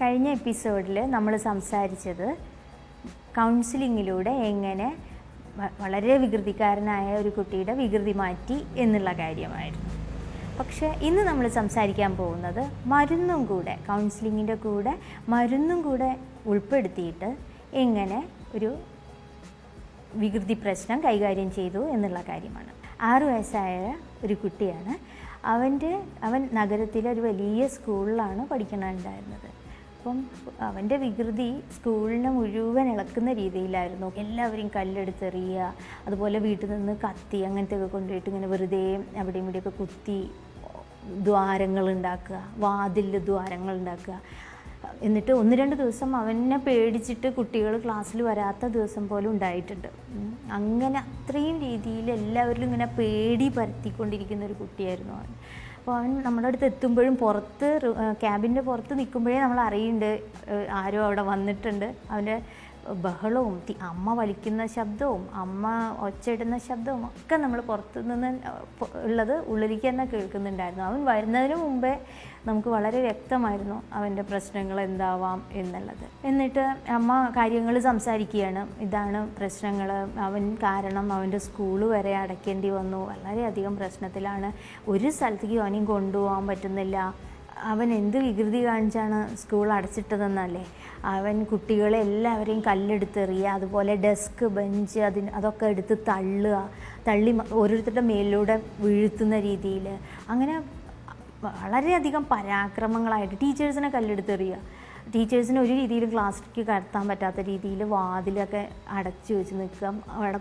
കഴിഞ്ഞ എപ്പിസോഡിൽ നമ്മൾ സംസാരിച്ചത് കൗൺസിലിങ്ങിലൂടെ എങ്ങനെ വളരെ വികൃതിക്കാരനായ ഒരു കുട്ടിയുടെ വികൃതി മാറ്റി എന്നുള്ള കാര്യമായിരുന്നു. പക്ഷേ ഇന്ന് നമ്മൾ സംസാരിക്കാൻ പോകുന്നത് മരുന്നും കൂടെ കൗൺസിലിങ്ങിന്റെ കൂടെ മരുന്നും കൂടെ ഉൾപ്പെടുത്തിയിട്ട് എങ്ങനെ ഒരു വികൃതി പ്രശ്നം കൈകാര്യം ചെയ്തു എന്നുള്ള കാര്യമാണ്. ആറു വയസ്സായ ഒരു കുട്ടിയാണ്. അവന്റെ അവൻ നഗരത്തിലെ ഒരു വലിയ സ്കൂളിലാണ് പഠിക്കണുണ്ടായിരുന്നത്. അപ്പം അവന്റെ വികൃതി സ്കൂളിനെ മുഴുവൻ ഇളക്കുന്ന രീതിയിലായിരുന്നു. എല്ലാവരെയും കല്ലെടുത്തെറിയുക അതുപോലെ വീട്ടിൽ നിന്ന് കത്തി അങ്ങനത്തെ ഒക്കെ കൊണ്ടുപോയിട്ട് ഇങ്ങനെ വെറുതെ അവിടെയും ഇവിടെയൊക്കെ കുത്തി ദ്വാരങ്ങൾ ഉണ്ടാക്കുക വാതിലിൽ ദ്വാരങ്ങൾ ഉണ്ടാക്കുക. എന്നിട്ട് ഒന്ന് രണ്ട് ദിവസം അവനെ പേടിച്ചിട്ട് കുട്ടികൾ ക്ലാസ്സിൽ വരാത്ത ദിവസം പോലും ഉണ്ടായിട്ടുണ്ട്. അങ്ങനെ അത്രയും രീതിയിൽ എല്ലാവരിലും ഇങ്ങനെ പേടി പരത്തിക്കൊണ്ടിരിക്കുന്ന ഒരു കുട്ടിയായിരുന്നു അവൻ. അപ്പോൾ അവൻ നമ്മുടെ അടുത്ത് എത്തുമ്പോഴും പുറത്ത് ക്യാബിന്റെ പുറത്ത് നിൽക്കുമ്പോഴേ നമ്മൾ അറിയുന്നുണ്ട് ആരോ അവിടെ വന്നിട്ടുണ്ട്. അവന്റെ ബഹളവും അമ്മ വലിക്കുന്ന ശബ്ദവും അമ്മ ഒച്ചയിടുന്ന ശബ്ദവും ഒക്കെ നമ്മൾ പുറത്തു നിന്ന് ഉള്ളത് ഉള്ളിലേക്ക് തന്നെ കേൾക്കുന്നുണ്ടായിരുന്നു. അവൻ വരുന്നതിന് മുമ്പേ നമുക്ക് വളരെ വ്യക്തമായിരുന്നു അവന്റെ പ്രശ്നങ്ങൾ എന്താവാം എന്നുള്ളത്. എന്നിട്ട് അമ്മ കാര്യങ്ങൾ സംസാരിക്കുകയാണ്. ഇതാണ് പ്രശ്നങ്ങൾ. അവൻ കാരണം അവന്റെ സ്കൂൾ വരെ അടയ്ക്കേണ്ടി വന്നു. വളരെയധികം പ്രശ്നത്തിലാണ്. ഒരു സ്ഥലത്തേക്ക് അവനെയും കൊണ്ടുപോകാൻ പറ്റുന്നില്ല. അവൻ എന്ത് വികൃതി കാണിച്ചാണ് സ്കൂൾ അടച്ചിട്ടതെന്നല്ലേ? അവൻ കുട്ടികളെ എല്ലാവരെയും കല്ലെടുത്തെറിയുക അതുപോലെ ഡെസ്ക് ബെഞ്ച് അതിന് അതൊക്കെ എടുത്ത് തള്ളുക തള്ളി ഓരോരുത്തരുടെ മേലിലൂടെ വീഴ്ത്തുന്ന രീതിയിൽ. അങ്ങനെ വളരെയധികം പരാക്രമങ്ങളായിട്ട് ടീച്ചേഴ്സിനെ കല്ലെടുത്തെറിയുക. ടീച്ചേഴ്സിനെ ഒരു രീതിയിലും ക്ലാസ്സിലേക്ക് കടത്താൻ പറ്റാത്ത രീതിയിൽ വാതിലൊക്കെ അടച്ചു വെച്ച് നിൽക്കുക. അവിടെ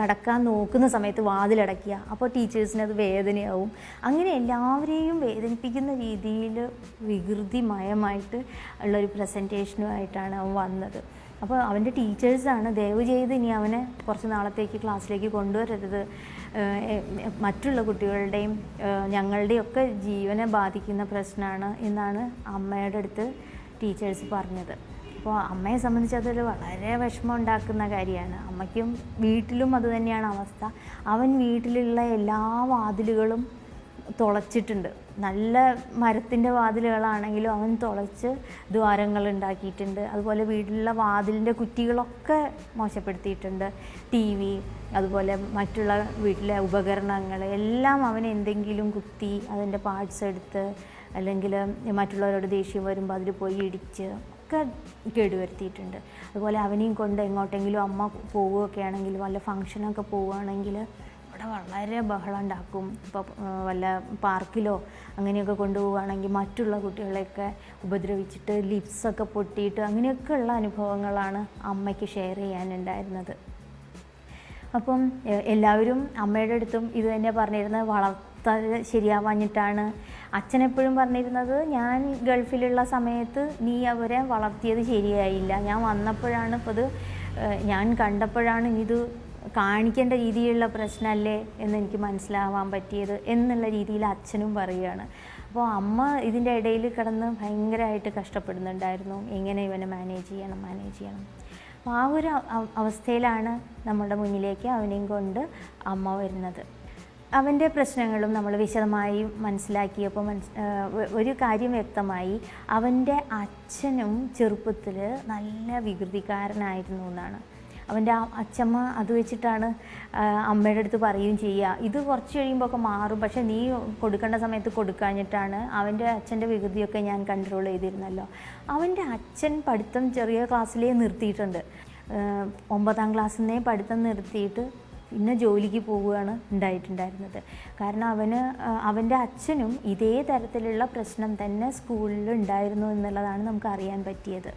കടക്കാൻ നോക്കുന്ന സമയത്ത് വാതിലടയ്ക്കുക. അപ്പോൾ ടീച്ചേഴ്സിന് അത് വേദനയാവും. അങ്ങനെ എല്ലാവരെയും വേദനിപ്പിക്കുന്ന രീതിയിൽ വികൃതിമയമായിട്ട് ഉള്ളൊരു പ്രസന്റേഷനുമായിട്ടാണ് അവൻ വന്നത്. അപ്പോൾ അവന്റെ ടീച്ചേഴ്സാണ് ദയവ് ചെയ്ത് ഇനി അവനെ കുറച്ച് നാളത്തേക്ക് ക്ലാസ്സിലേക്ക് കൊണ്ടുവരരുത്. മറ്റുള്ള കുട്ടികളുടെയും ഞങ്ങളുടെയൊക്കെ ജീവനെ ബാധിക്കുന്ന പ്രശ്നമാണ് എന്നാണ് അമ്മയുടെ അടുത്ത് ടീച്ചേഴ്സ് പറഞ്ഞത്. അപ്പോൾ അമ്മയെ സംബന്ധിച്ച് അതൊരു വളരെ വിഷമം ഉണ്ടാക്കുന്ന കാര്യമാണ്. അമ്മയ്ക്കും വീട്ടിലും അതുതന്നെയാണ് അവസ്ഥ. അവൻ വീട്ടിലുള്ള എല്ലാ വാതിലുകളും തുളച്ചിട്ടുണ്ട്. നല്ല മരത്തിന്റെ വാതിലുകളാണെങ്കിലും അവൻ തുളച്ച് ദ്വാരങ്ങൾ ഉണ്ടാക്കിയിട്ടുണ്ട്. അതുപോലെ വീട്ടിലുള്ള വാതിലിന്റെ കുറ്റികളൊക്കെ മോശപ്പെടുത്തിയിട്ടുണ്ട്. ടി വി അതുപോലെ മറ്റുള്ള വീട്ടിലെ ഉപകരണങ്ങൾ എല്ലാം അവൻ എന്തെങ്കിലും കുത്തി അതിന്റെ പാർട്സ് എടുത്ത് അല്ലെങ്കിൽ മറ്റുള്ളവരോട് ദേഷ്യം വരുമ്പോൾ അതിൽ പോയി ഇടിച്ച് ഒക്കെ കേടുവരുത്തിയിട്ടുണ്ട്. അതുപോലെ അവനെയും കൊണ്ട് എങ്ങോട്ടെങ്കിലും അമ്മ പോവുകയൊക്കെ ആണെങ്കിൽ വല്ല ഫങ്ഷനൊക്കെ പോവുകയാണെങ്കിൽ അവിടെ വളരെ ബഹളം ഉണ്ടാക്കും. ഇപ്പോൾ വല്ല പാർക്കിലോ അങ്ങനെയൊക്കെ കൊണ്ടുപോവുകയാണെങ്കിൽ മറ്റുള്ള കുട്ടികളെയൊക്കെ ഉപദ്രവിച്ചിട്ട് ലിപ്സൊക്കെ പൊട്ടിയിട്ട് അങ്ങനെയൊക്കെയുള്ള അനുഭവങ്ങളാണ് അമ്മയ്ക്ക് ഷെയർ ചെയ്യാനുണ്ടായിരുന്നത്. അപ്പം എല്ലാവരും അമ്മയുടെ അടുത്തും ഇത് തന്നെ പറഞ്ഞിരുന്നത് വളർത്താൻ ശരിയാവാഞ്ഞിട്ടാണ്. അച്ഛനെപ്പോഴും പറഞ്ഞിരുന്നത് ഞാൻ ഗൾഫിലുള്ള സമയത്ത് നീ അവരെ വളർത്തിയത് ശരിയായില്ല. ഞാൻ വന്നപ്പോഴാണ് ഇപ്പോൾ ഇത് ഞാൻ കണ്ടപ്പോഴാണ് ഇത് കാണിക്കേണ്ട രീതിയിലുള്ള പ്രശ്നമല്ലേ എന്ന് എനിക്ക് മനസ്സിലാവാൻ പറ്റിയത് എന്നുള്ള രീതിയിൽ അച്ഛനും പറയുകയാണ്. അപ്പോൾ അമ്മ ഇതിന്റെ ഇടയിൽ കിടന്ന് ഭയങ്കരമായിട്ട് കഷ്ടപ്പെടുന്നുണ്ടായിരുന്നു. എങ്ങനെ ഇവനെ മാനേജ് ചെയ്യണം മാനേജ് ചെയ്യണം. അപ്പോൾ ആ ഒരു അവസ്ഥയിലാണ് നമ്മുടെ മുന്നിലേക്ക് അവനെയും കൊണ്ട് അമ്മ വരുന്നത്. അവന്റെ പ്രശ്നങ്ങളും നമ്മൾ വിശദമായി മനസ്സിലാക്കിയപ്പോൾ മനസ് ഒരു കാര്യം വ്യക്തമായി അവന്റെ അച്ഛനും ചെറുപ്പത്തിൽ നല്ല വികൃതിക്കാരനായിരുന്നു എന്നാണ്. അവന്റെ ആ അച്ഛമ്മ അത് വെച്ചിട്ടാണ് അമ്മയുടെ അടുത്ത് പറയുകയും ചെയ്യുക. ഇത് കുറച്ച് കഴിയുമ്പോൾ ഒക്കെ മാറും. പക്ഷെ നീ കൊടുക്കേണ്ട സമയത്ത് കൊടുക്കാഞ്ഞിട്ടാണ് അവന്റെ അച്ഛന്റെ വികൃതിയൊക്കെ ഞാൻ കൺട്രോൾ ചെയ്തിരുന്നല്ലോ. അവന്റെ അച്ഛൻ പഠിത്തം ചെറിയ ക്ലാസ്സിലേ നിർത്തിയിട്ടുണ്ട്. ഒമ്പതാം ക്ലാസ്സിൽ നിന്നേ പഠിത്തം നിർത്തിയിട്ട് പിന്നെ ജോലിക്ക് പോവുകയാണ് ഉണ്ടായിട്ടുണ്ടായിരുന്നത്. കാരണം അവന് അവന്റെ അച്ഛനും ഇതേ തരത്തിലുള്ള പ്രശ്നം തന്നെ സ്കൂളിൽ ഉണ്ടായിരുന്നു എന്നുള്ളതാണ് നമുക്ക് അറിയാൻ പറ്റിയത്.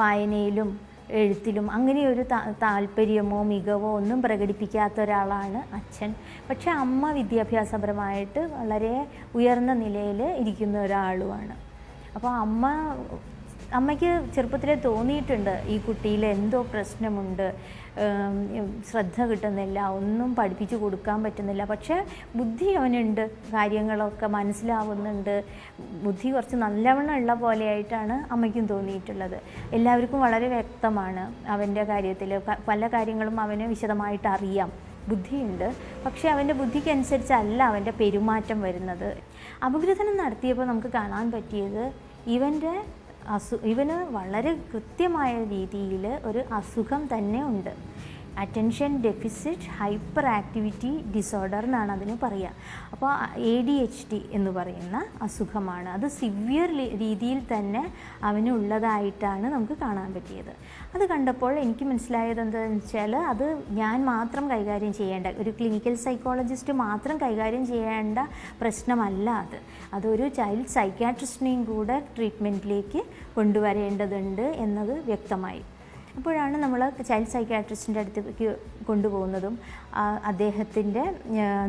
വായനയിലും എഴുത്തിലും അങ്ങനെ ഒരു താല്പര്യമോ മികവോ ഒന്നും പ്രകടിപ്പിക്കാത്ത ഒരാളാണ് അച്ഛൻ. പക്ഷെ അമ്മ വിദ്യാഭ്യാസപരമായിട്ട് വളരെ ഉയർന്ന നിലയിൽ ഇരിക്കുന്ന ഒരാളുമാണ്. അപ്പോൾ അമ്മ അമ്മയ്ക്ക് ചെറുപ്പത്തിലേ തോന്നിയിട്ടുണ്ട് ഈ കുട്ടിയിൽ എന്തോ പ്രശ്നമുണ്ട് ശ്രദ്ധ കിട്ടുന്നില്ല ഒന്നും പഠിപ്പിച്ചു കൊടുക്കാൻ പറ്റുന്നില്ല. പക്ഷേ ബുദ്ധി അവനുണ്ട് കാര്യങ്ങളൊക്കെ മനസ്സിലാവുന്നുണ്ട്. ബുദ്ധി കുറച്ച് നല്ലവണ്ണം ഉള്ള പോലെയായിട്ടാണ് അമ്മയ്ക്കും തോന്നിയിട്ടുള്ളത്. എല്ലാവർക്കും വളരെ വ്യക്തമാണ് അവന്റെ കാര്യത്തിൽ. പല കാര്യങ്ങളും അവന് വിശദമായിട്ട് അറിയാം. ബുദ്ധിയുണ്ട്. പക്ഷേ അവന്റെ ബുദ്ധിക്കനുസരിച്ചല്ല അവന്റെ പെരുമാറ്റം വരുന്നത്. അപഗ്രഥനം നടത്തിയപ്പോൾ നമുക്ക് കാണാൻ പറ്റിയത് ഇവന്റെ അസു ഇവന് വളരെ കൃത്യമായ രീതിയിൽ ഒരു അസുഖം തന്നെ ഉണ്ട്. Attention deficit hyperactivity disorder എന്നാണ് അതിന് പറയുക. അപ്പോൾ എ ഡി എച്ച് ഡി എന്ന് പറയുന്ന അസുഖമാണ്. അത് സിവിയർ രീതിയിൽ തന്നെ അവനുള്ളതായിട്ടാണ് നമുക്ക് കാണാൻ പറ്റിയത്. അത് കണ്ടപ്പോൾ എനിക്ക് മനസ്സിലായത് എന്താണെന്ന് വെച്ചാൽ അത് ഞാൻ മാത്രം കൈകാര്യം ചെയ്യേണ്ട ഒരു ക്ലിനിക്കൽ സൈക്കോളജിസ്റ്റ് മാത്രം കൈകാര്യം ചെയ്യേണ്ട പ്രശ്നമല്ല അത്. അതൊരു ചൈൽഡ് സൈക്യാട്രിസ്റ്റിനെയും കൂടെ ട്രീറ്റ്മെന്റിലേക്ക് കൊണ്ടുവരേണ്ടതുണ്ട് എന്നത് വ്യക്തമായി. അപ്പോഴാണ് നമ്മൾ ചൈൽഡ് സൈക്കാട്രിസ്റ്റിന്റെ അടുത്തേക്ക് കൊണ്ടുപോകുന്നതും അദ്ദേഹത്തിന്റെ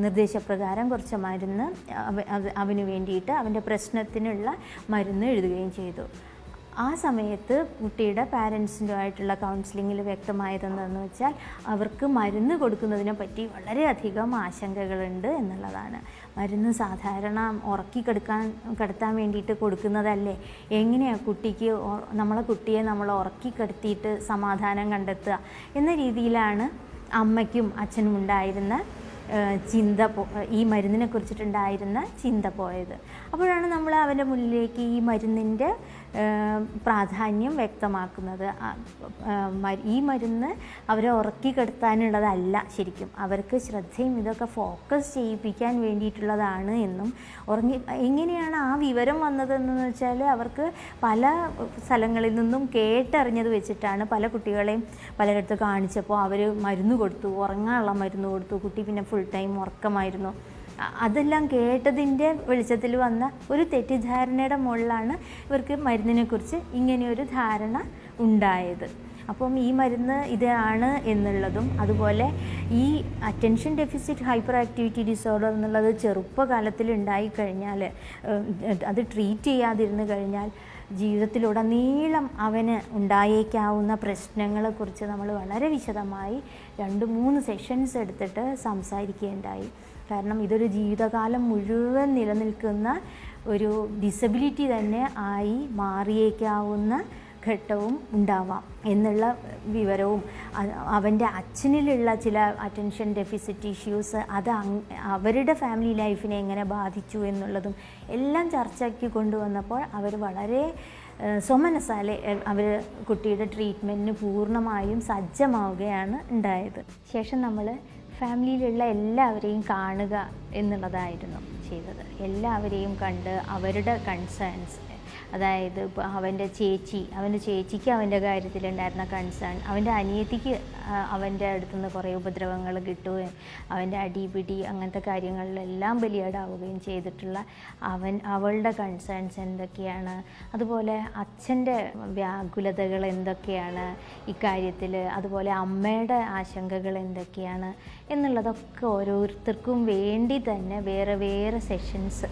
നിർദ്ദേശപ്രകാരം കുറച്ച് മരുന്ന് അവന് വേണ്ടിയിട്ട് അവന്റെ പ്രശ്നത്തിനുള്ള മരുന്ന് എഴുതുകയും ചെയ്തു. ആ സമയത്ത് കുട്ടിയുടെ പാരൻസിന്റുമായിട്ടുള്ള കൗൺസിലിങ്ങിൽ വ്യക്തമായതെന്താണെന്ന് വെച്ചാൽ അവർക്ക് മരുന്ന് കൊടുക്കുന്നതിനെ പറ്റി വളരെയധികം ആശങ്കകളുണ്ട് എന്നുള്ളതാണ്. മരുന്ന് സാധാരണ ഉറക്കി കിടക്കാൻ കിടത്താൻ വേണ്ടിയിട്ട് കൊടുക്കുന്നതല്ലേ? എങ്ങനെയാണ് കുട്ടിക്ക് നമ്മളെ കുട്ടിയെ നമ്മൾ ഉറക്കി കിടത്തിയിട്ട് സമാധാനം കണ്ടെത്തുക? എന്ന രീതിയിലാണ് അമ്മയ്ക്കും അച്ഛനും ഉണ്ടായിരുന്ന ചിന്ത പോ ഈ മരുന്നിനെ കുറിച്ചിട്ടുണ്ടായിരുന്ന ചിന്ത പോയത്. അപ്പോഴാണ് നമ്മൾ അവന്റെ മുന്നിലേക്ക് ഈ മരുന്നിന്റെ പ്രാധാന്യം വ്യക്തമാക്കുന്നത്. ഈ മരുന്ന് അവരെ ഉറക്കി കിടത്താനുള്ളതല്ല ശരിക്കും. അവർക്ക് ശ്രദ്ധയും ഇതൊക്കെ ഫോക്കസ് ചെയ്യിപ്പിക്കാൻ വേണ്ടിയിട്ടുള്ളതാണ് എന്നും ഉറങ്ങി എങ്ങനെയാണ് ആ വിവരം വന്നതെന്ന് വെച്ചാൽ അവർക്ക് പല സ്ഥലങ്ങളിൽ നിന്നും കേട്ടറിഞ്ഞത് വെച്ചിട്ടാണ് പല കുട്ടികളെയും പലയിടത്ത് കാണിച്ചപ്പോൾ അവർ മരുന്ന് കൊടുത്തു ഉറങ്ങാനുള്ള മരുന്ന് കൊടുത്തു കുട്ടി പിന്നെ ഫുൾ ടൈം ഉറക്കമായിരുന്നു. അതെല്ലാം കേട്ടതിന്റെ വെളിച്ചത്തിൽ വന്ന ഒരു തെറ്റിദ്ധാരണയുടെ മുകളിലാണ് ഇവർക്ക് മരുന്നിനെക്കുറിച്ച് ഇങ്ങനെയൊരു ധാരണ ഉണ്ടായത്. അപ്പം ഈ മരുന്ന് ഇതാണ് എന്നുള്ളതും അതുപോലെ ഈ attention deficit hyperactivity disorder എന്നുള്ളത് ചെറുപ്പകാലത്തിൽ ഉണ്ടായിക്കഴിഞ്ഞാൽ അത് ട്രീറ്റ് ചെയ്യാതിരുന്നു കഴിഞ്ഞാൽ ജീവിതത്തിലുടനീളം അവന് ഉണ്ടായേക്കാവുന്ന പ്രശ്നങ്ങളെക്കുറിച്ച് നമ്മൾ വളരെ വിശദമായി രണ്ട് മൂന്ന് സെഷൻസ് എടുത്തിട്ട് സംസാരിക്കുകയുണ്ടായി കാരണം ഇതൊരു ജീവിതകാലം മുഴുവൻ നിലനിൽക്കുന്ന ഒരു ഡിസബിലിറ്റി തന്നെ ആയി മാറിയേക്കാവുന്ന ഘട്ടവും ഉണ്ടാവാം എന്നുള്ള വിവരവും അവന്റെ അച്ഛനിലുള്ള ചില അറ്റൻഷൻ ഡെഫിസിറ്റ് ഇഷ്യൂസ് അത് അവരുടെ ഫാമിലി ലൈഫിനെ എങ്ങനെ ബാധിച്ചു എന്നുള്ളതും എല്ലാം ചർച്ചയ്ക്ക് കൊണ്ടുവന്നപ്പോൾ അവർ വളരെ സ്വമനസാലെ അവർ കുട്ടിയുടെ ട്രീറ്റ്മെന്റിന് പൂർണമായും സജ്ജമാവുകയാണ് ഉണ്ടായത്. ശേഷം നമ്മൾ ഫാമിലിയിലുള്ള എല്ലാവരെയും കാണുക എന്നുള്ളതായിരുന്നു ചെയ്തത്. എല്ലാവരെയും കണ്ട് അവരുടെ കൺസേൺസ് അതായത് ഇപ്പോൾ അവന്റെ ചേച്ചി അവന്റെ ചേച്ചിക്ക് അവന്റെ കാര്യത്തിലുണ്ടായിരുന്ന കൺസേൺ അവന്റെ അനിയത്തിക്ക് അവന്റെ അടുത്തുനിന്ന് കുറേ ഉപദ്രവങ്ങൾ കിട്ടുകയും അവന്റെ അടിപിടി അങ്ങനത്തെ കാര്യങ്ങളിലെല്ലാം ബലിയാടാവുകയും ചെയ്തിട്ടുള്ള അവൻ അവളുടെ കൺസേൺസ് എന്തൊക്കെയാണ്? അതുപോലെ അച്ഛന്റെ വ്യാകുലതകൾ എന്തൊക്കെയാണ് ഇക്കാര്യത്തിൽ അതുപോലെ അമ്മയുടെ ആശങ്കകൾ എന്തൊക്കെയാണ്? എന്നുള്ളതൊക്കെ ഓരോരുത്തർക്കും വേണ്ടി തന്നെ വേറെ വേറെ സെഷൻസ്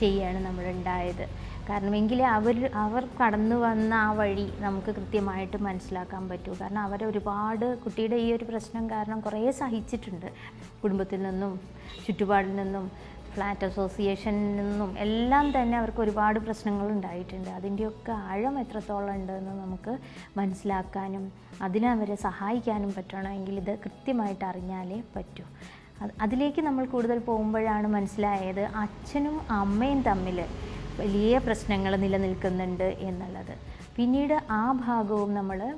ചെയ്യാണ് നമ്മളുണ്ടായത്. കാരണം എങ്കിലേ അവർ അവർ കടന്നു വന്ന ആ വഴി നമുക്ക് കൃത്യമായിട്ട് മനസ്സിലാക്കാൻ പറ്റൂ. കാരണം അവർ ഒരുപാട് കുട്ടിയുടെ ഈ ഒരു പ്രശ്നം കാരണം കുറേ സഹിച്ചിട്ടുണ്ട്. കുടുംബത്തിൽ നിന്നും ചുറ്റുപാടിൽ നിന്നും ഫ്ലാറ്റ് അസോസിയേഷനിൽ നിന്നും എല്ലാം തന്നെ അവർക്ക് ഒരുപാട് പ്രശ്നങ്ങൾ ഉണ്ടായിട്ടുണ്ട്. അതിന്റെയൊക്കെ ആഴം എത്രത്തോളം ഉണ്ടെന്ന് നമുക്ക് മനസ്സിലാക്കാനും അതിനവരെ സഹായിക്കാനും പറ്റണമെങ്കിൽ ഇത് കൃത്യമായിട്ട് അറിഞ്ഞാലേ പറ്റൂ. അതിലേക്ക് നമ്മൾ കൂടുതൽ പോകുമ്പോഴാണ് മനസ്സിലായത് അച്ഛനും അമ്മയും തമ്മിൽ വലിയ പ്രശ്നങ്ങൾ നിലനിൽക്കുന്നുണ്ട് എന്നുള്ളത്. പിന്നീട് ആ ഭാഗവും നമ്മൾ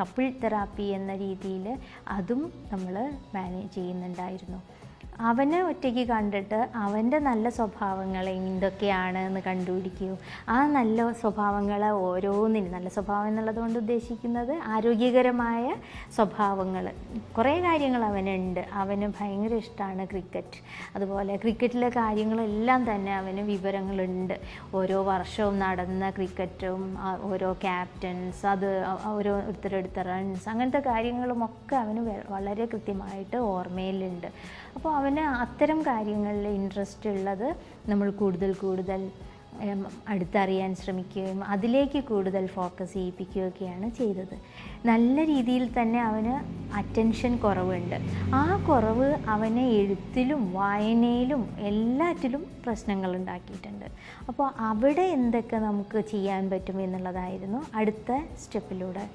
കപ്പിൾ തെറാപ്പി എന്ന രീതിയിൽ അതും നമ്മൾ മാനേജ് ചെയ്യുന്നുണ്ടായിരുന്നു. അവനെ ഒറ്റയ്ക്ക് കണ്ടിട്ട് അവന്റെ നല്ല സ്വഭാവങ്ങൾ എന്തൊക്കെയാണ് എന്ന് കണ്ടുപിടിക്കൂ. ആ നല്ല സ്വഭാവങ്ങളെ ഓരോന്നിനും നല്ല സ്വഭാവം എന്നുള്ളത് കൊണ്ട് ഉദ്ദേശിക്കുന്നത് ആരോഗ്യകരമായ സ്വഭാവങ്ങൾ കുറേ കാര്യങ്ങൾ അവനുണ്ട്. അവന് ഭയങ്കര ഇഷ്ടമാണ് ക്രിക്കറ്റ് അതുപോലെ ക്രിക്കറ്റിലെ കാര്യങ്ങളെല്ലാം തന്നെ അവന് വിവരങ്ങളുണ്ട്. ഓരോ വർഷവും നടന്ന ക്രിക്കറ്റും ഓരോ ക്യാപ്റ്റൻസ് അത് ഓരോരുത്തരെടുത്ത റൺസ് അങ്ങനത്തെ കാര്യങ്ങളുമൊക്കെ അവന് വളരെ കൃത്യമായിട്ട് ഓർമ്മയിലുണ്ട്. അപ്പോൾ അവന് അത്തരം കാര്യങ്ങളിൽ ഇൻട്രസ്റ്റ് ഉള്ളത് നമ്മൾ കൂടുതൽ കൂടുതൽ അടുത്തറിയാൻ ശ്രമിക്കുകയും അതിലേക്ക് കൂടുതൽ ഫോക്കസ് ചെയ്യിപ്പിക്കുകയൊക്കെയാണ് ചെയ്തത്. നല്ല രീതിയിൽ തന്നെ അവന് അറ്റൻഷൻ കുറവുണ്ട്. ആ കുറവ് അവനെ എഴുത്തിലും വായനയിലും എല്ലാറ്റിലും പ്രശ്നങ്ങൾ ഉണ്ടാക്കിയിട്ടുണ്ട്. അപ്പോൾ അവിടെ എന്തൊക്കെ നമുക്ക് ചെയ്യാൻ പറ്റും എന്നുള്ളതായിരുന്നു അടുത്ത സ്റ്റെപ്പിലൂടെ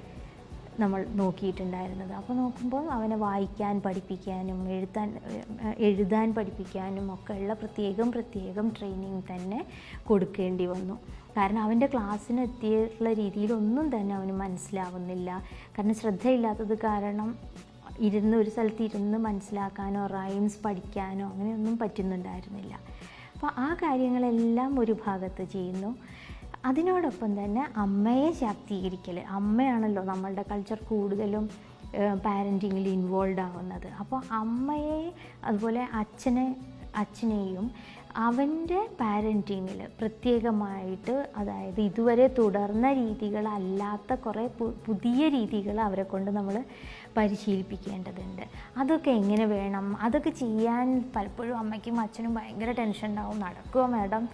നമ്മൾ നോക്കിയിട്ടുണ്ടായിരുന്നത്. അപ്പോൾ നോക്കുമ്പോൾ അവനെ വായിക്കാൻ പഠിപ്പിക്കാനും എഴുതാൻ എഴുതാൻ പഠിപ്പിക്കാനും ഒക്കെയുള്ള പ്രത്യേകം പ്രത്യേകം ട്രെയിനിങ് തന്നെ കൊടുക്കേണ്ടി വന്നു. കാരണം അവന്റെ ക്ലാസ്സിന് രീതിയിലൊന്നും തന്നെ അവന് മനസ്സിലാവുന്നില്ല. കാരണം ശ്രദ്ധയില്ലാത്തത് കാരണം ഇരുന്ന് ഒരു സ്ഥലത്ത് ഇരുന്ന് മനസ്സിലാക്കാനോ റൈംസ് പഠിക്കാനോ അങ്ങനെയൊന്നും പറ്റുന്നുണ്ടായിരുന്നില്ല. അപ്പോൾ ആ കാര്യങ്ങളെല്ലാം ഒരു ഭാഗത്ത് ചെയ്യുന്നു. അതിനോടൊപ്പം തന്നെ അമ്മയെ ശാക്തീകരിക്കൽ അമ്മയാണല്ലോ നമ്മളുടെ കൾച്ചർ കൂടുതലും പാരന്റിങ്ങിൽ ഇൻവോൾവ് ആവുന്നത്. അപ്പോൾ അമ്മയെ അതുപോലെ അച്ഛനെ അച്ഛനെയും അവന്റെ പാരന്റിങ്ങിൽ പ്രത്യേകമായിട്ട് അതായത് ഇതുവരെ തുടർന്ന രീതികളല്ലാത്ത കുറേ പുതിയ രീതികൾ അവരെ കൊണ്ട് നമ്മൾ പരിശീലിപ്പിക്കേണ്ടതുണ്ട്. അതൊക്കെ എങ്ങനെ വേണം? അതൊക്കെ ചെയ്യാൻ പലപ്പോഴും അമ്മയ്ക്കും അച്ഛനും ഭയങ്കര ടെൻഷൻ ഉണ്ടാവും. നടക്കുമോ മാഡം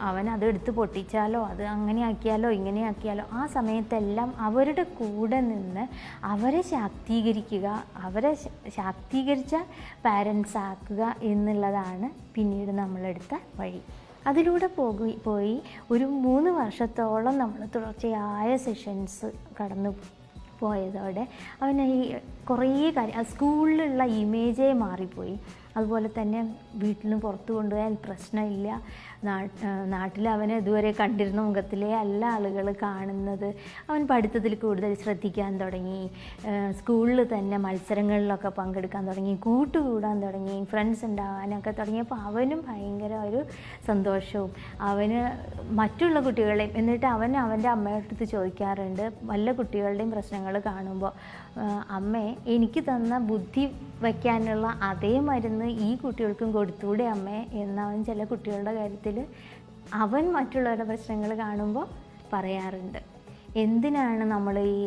അവൻ അത് എടുത്ത് പൊട്ടിച്ചാലോ? അത് അങ്ങനെ ആക്കിയാലോ? ഇങ്ങനെ ആക്കിയാലോ? ആ സമയത്തെല്ലാം അവരുടെ കൂടെ നിന്ന് അവരെ ശാക്തീകരിക്കുക അവരെ ശാക്തീകരിച്ച പാരൻസ് ആക്കുക എന്നുള്ളതാണ് പിന്നീട് നമ്മളെടുത്ത വഴി. അതിലൂടെ പോയി പോയി ഒരു മൂന്ന് വർഷത്തോളം നമ്മൾ തുടർച്ചയായ സെഷൻസ് കടന്നു പോയതോടെ അവൻ ഈ കുറേ കാര്യം സ്കൂളിലുള്ള ഇമേജേ മാറിപ്പോയി. അതുപോലെ തന്നെ വീട്ടിൽ നിന്ന് പുറത്ത് കൊണ്ടുപോയാൽ പ്രശ്നമില്ല. നാട്ടിൽ അവനെ ഇതുവരെ കണ്ടിരുന്ന മുഖത്തിലെ അല്ല ആളുകൾ കാണുന്നത്. അവൻ പഠിത്തത്തിൽ കൂടുതൽ ശ്രദ്ധിക്കാൻ തുടങ്ങി. സ്കൂളിൽ തന്നെ മത്സരങ്ങളിലൊക്കെ പങ്കെടുക്കാൻ തുടങ്ങി. കൂട്ടുകൂടാൻ തുടങ്ങി. ഫ്രണ്ട്സ് ഉണ്ടാകാനൊക്കെ തുടങ്ങിയപ്പോൾ അവനും ഭയങ്കര ഒരു സന്തോഷവും. അവന് മറ്റുള്ള കുട്ടികളെയും എന്നിട്ട് അവൻ അവന്റെ അമ്മയുടെ അടുത്ത് ചോദിക്കാറുണ്ട്. വല്ല കുട്ടികളുടെയും പ്രശ്നങ്ങൾ കാണുമ്പോൾ അമ്മേ എനിക്ക് തന്ന ബുദ്ധി വയ്ക്കാനുള്ള അതേ മരുന്ന് ഈ കുട്ടികൾക്കും കൊടുത്തൂടെ അമ്മേ എന്നവൻ ചില കുട്ടികളുടെ കാര്യത്തിൽ അവൻ മറ്റുള്ളവരുടെ പ്രശ്നങ്ങൾ കാണുമ്പോൾ പറയാറുണ്ട്. എന്തിനാണ് നമ്മൾ ഈ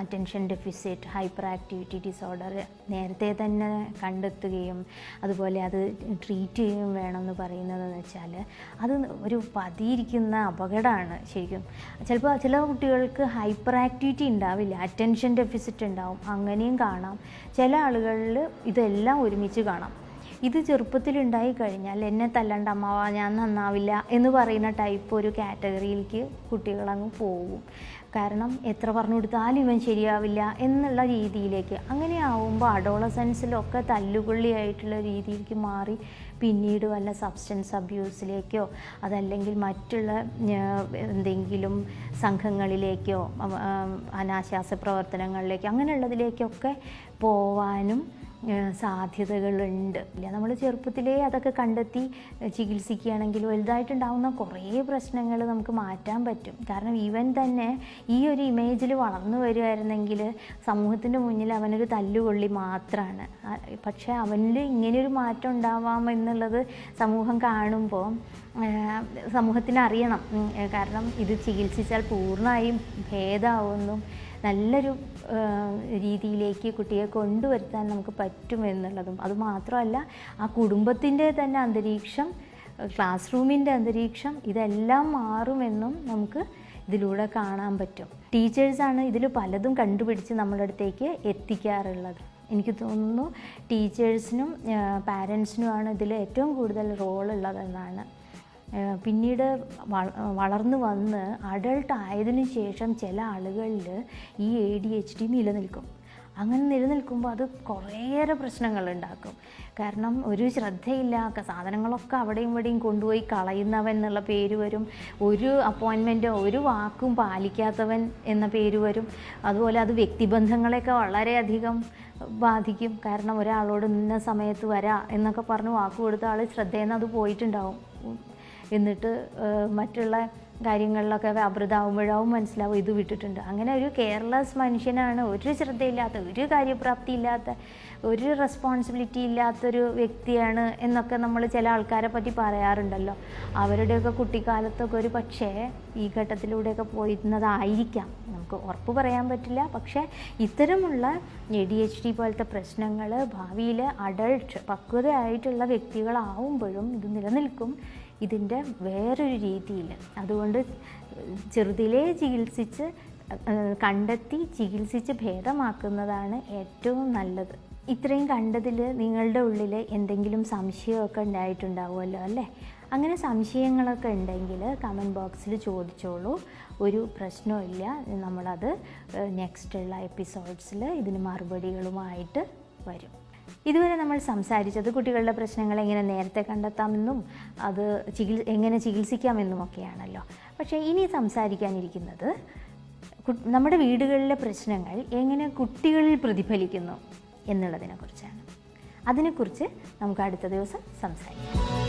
attention deficit hyperactivity disorder നേരത്തെ തന്നെ കണ്ടെത്തുകയും അതുപോലെ അത് ട്രീറ്റ് ചെയ്യുകയും വേണമെന്ന് പറയുന്നതെന്ന് വെച്ചാൽ അത് ഒരു പതിയിരിക്കുന്ന അപകടമാണ് ശരിക്കും. ചിലപ്പോൾ ചില കുട്ടികൾക്ക് ഹൈപ്പർ ആക്ടിവിറ്റി ഉണ്ടാവില്ല അറ്റൻഷൻ ഡെഫിസിറ്റ് ഉണ്ടാവും അങ്ങനെയും കാണാം. ചില ആളുകളിൽ ഇതെല്ലാം ഒരുമിച്ച് കാണാം. ഇത് ചെറുപ്പത്തിലുണ്ടായി കഴിഞ്ഞാൽ എന്നെ തല്ലണ്ട അമ്മാവ ഞാൻ നന്നാവില്ല എന്ന് പറയുന്ന ടൈപ്പ് ഒരു കാറ്റഗറിയിലേക്ക് കുട്ടികളങ്ങ് പോകും. കാരണം എത്ര പറഞ്ഞു കൊടുത്താലും ഇവൻ ശരിയാവില്ല എന്നുള്ള രീതിയിലേക്ക്. അങ്ങനെ ആവുമ്പോൾ അഡോളസൻസിലൊക്കെ തല്ലുകൊള്ളിയായിട്ടുള്ള രീതിയിലേക്ക് മാറി പിന്നീട് വല്ല സബ്സ്റ്റൻസ് അബ്യൂസിലേക്കോ അതല്ലെങ്കിൽ മറ്റുള്ള എന്തെങ്കിലും സംഘങ്ങളിലേക്കോ അനാശാസ പ്രവർത്തനങ്ങളിലേക്കോ അങ്ങനെയുള്ളതിലേക്കൊക്കെ പോവാനും സാധ്യതകളുണ്ട്. ഇല്ല നമ്മൾ ചെറുപ്പത്തിലേ അതൊക്കെ കണ്ടെത്തി ചികിത്സിക്കുകയാണെങ്കിൽ വലുതായിട്ടുണ്ടാകുന്ന കുറേ പ്രശ്നങ്ങൾ നമുക്ക് മാറ്റാൻ പറ്റും. കാരണം ഇവൻ തന്നെ ഈ ഒരു ഇമേജിൽ വളർന്നു വരുമായിരുന്നെങ്കിൽ സമൂഹത്തിന്റെ മുന്നിൽ അവനൊരു തല്ലുകൊള്ളി മാത്രമാണ് പക്ഷേ അവനിൽ ഇങ്ങനെയൊരു മാറ്റം ഉണ്ടാവാം എന്നുള്ളത് സമൂഹം കാണുമ്പോൾ സമൂഹത്തിന് അറിയണം. കാരണം ഇത് ചികിത്സിച്ചാൽ പൂർണമായും ഭേദമാവുമെന്നും നല്ലൊരു രീതിയിലേക്ക് കുട്ടിയെ കൊണ്ടുവരുത്താൻ നമുക്ക് പറ്റുമെന്നുള്ളതും അതുമാത്രമല്ല ആ കുടുംബത്തിന്റെ തന്നെ അന്തരീക്ഷം ക്ലാസ് റൂമിന്റെ അന്തരീക്ഷം ഇതെല്ലാം മാറുമെന്നും നമുക്ക് ഇതിലൂടെ കാണാൻ പറ്റും. ടീച്ചേഴ്സാണ് ഇതിൽ പലതും കണ്ടുപിടിച്ച് നമ്മുടെ അടുത്തേക്ക് എത്തിക്കാറുള്ളത്. എനിക്ക് തോന്നുന്നു ടീച്ചേഴ്സിനും പാരൻസിനുമാണ് ഇതിൽ ഏറ്റവും കൂടുതൽ ഏഹ് പിന്നീട് വളർന്നു വന്ന് അഡൾട്ട് ആയതിനു ശേഷം ചില ആളുകളിൽ ഈ എ ഡി എച്ച് ഡി നിലനിൽക്കും. അങ്ങനെ നിലനിൽക്കുമ്പോൾ അത് കുറേയേറെ പ്രശ്നങ്ങൾ ഉണ്ടാക്കും. കാരണം ഒരു ശ്രദ്ധയില്ല സാധനങ്ങളൊക്കെ അവിടെയും ഇവിടെയും കൊണ്ടുപോയി കളയുന്നവൻ എന്നുള്ള പേര് വരും. ഒരു അപ്പോയിൻമെന്റോ ഒരു വാക്കും പാലിക്കാത്തവൻ എന്ന പേര് വരും. അതുപോലെ അത് വ്യക്തിബന്ധങ്ങളെയൊക്കെ വളരെയധികം ബാധിക്കും. കാരണം ഒരാളോട് ഇന്ന സമയത്ത് വരാ എന്നൊക്കെ പറഞ്ഞ് വാക്ക് കൊടുത്ത ആൾ ശ്രദ്ധയിൽ നിന്ന് അത് പോയിട്ടുണ്ടാവും. എന്നിട്ട് മറ്റുള്ള കാര്യങ്ങളിലൊക്കെ അമൃതാവുമ്പോഴാവും മനസ്സിലാവും ഇത് വിട്ടിട്ടുണ്ട്. അങ്ങനെ ഒരു കെയർലെസ് മനുഷ്യനാണ്. ഒരു ശ്രദ്ധയില്ലാത്ത ഒരു കാര്യപ്രാപ്തി ഇല്ലാത്ത ഒരു റെസ്പോൺസിബിലിറ്റി ഇല്ലാത്തൊരു വ്യക്തിയാണ് എന്നൊക്കെ നമ്മൾ ചില ആൾക്കാരെ പറ്റി പറയാറുണ്ടല്ലോ. അവരുടെയൊക്കെ കുട്ടിക്കാലത്തൊക്കെ ഒരു പക്ഷേ ഈ ഘട്ടത്തിലൂടെയൊക്കെ പോയിരുന്നതായിരിക്കാം. നമുക്ക് ഉറപ്പ് പറയാൻ പറ്റില്ല. പക്ഷേ ഇത്തരമുള്ള എ ഡി എച്ച് ഡി പോലത്തെ പ്രശ്നങ്ങൾ ഭാവിയിൽ അഡൾട്ട് പക്വതയായിട്ടുള്ള വ്യക്തികളാവുമ്പോഴും ഇത് നിലനിൽക്കും. ഇതിന്റെ വേറൊരു രീതിയിൽ അതുകൊണ്ട് ചെറുതിലേ ചികിത്സിച്ച് കണ്ടെത്തി ചികിത്സിച്ച് ഭേദമാക്കുന്നതാണ് ഏറ്റവും നല്ലത്. ഇത്രയും കണ്ടതിൽ നിങ്ങളുടെ ഉള്ളിൽ എന്തെങ്കിലും സംശയമൊക്കെ ഉണ്ടായിട്ടുണ്ടാവുമല്ലോ അല്ലേ? അങ്ങനെ സംശയങ്ങളൊക്കെ ഉണ്ടെങ്കിൽ കമന്റ് ബോക്സിൽ ചോദിച്ചോളൂ. ഒരു പ്രശ്നമില്ല നമ്മളത് നെക്സ്റ്റുള്ള എപ്പിസോഡ്സിൽ ഇതിന് മറുപടികളുമായിട്ട് വരും. ഇതുവരെ നമ്മൾ സംസാരിച്ചത് കുട്ടികളുടെ പ്രശ്നങ്ങൾ എങ്ങനെ നേരത്തെ കണ്ടെത്താമെന്നും അത് ചികിൽ എങ്ങനെ ചികിത്സിക്കാമെന്നും ഒക്കെയാണല്ലോ പക്ഷേ ഇനി സംസാരിക്കാനിരിക്കുന്നത് നമ്മുടെ വീടുകളിലെ പ്രശ്നങ്ങൾ എങ്ങനെ കുട്ടികളിൽ പ്രതിഫലിക്കുന്നു എന്നുള്ളതിനെക്കുറിച്ചാണ്. അതിനെക്കുറിച്ച് നമുക്ക് അടുത്ത ദിവസം സംസാരിക്കാം.